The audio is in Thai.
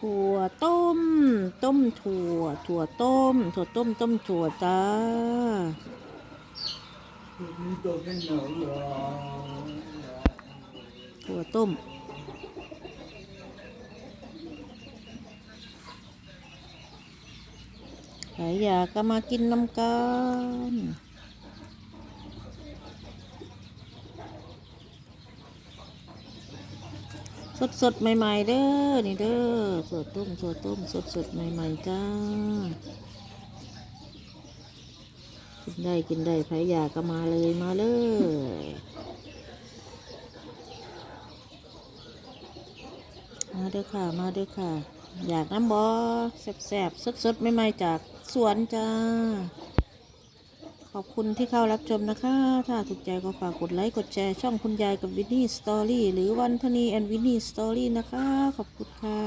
ถั่วต้ม ต้มถั่ว ถั่วต้ม ถั่วต้ม ต้มถั่วจ้าถั่วต้มใครอยากก็มากินน้ำกัน สดสดใหม่ๆเด้อนี่เด้อถั่วต้มถั่วต้มสดสดใหม่ๆจ้ากินได้กินได้ใครอยากก็มาเลยมาเลยมาเด้อค่ะมาเด้อค่ะ อยากน้ำบอแสบๆสดๆใหม่ๆจากสวนจ้า ขอบคุณที่เข้ารับชมนะคะ ถ้าถูกใจก็ฝากกดไลค์ กดแชร์ ช่องคุณยายกับวินนี่สตอรี่หรือวันธนีแอนวินนี่สตอรี่นะคะ ขอบคุณค่ะ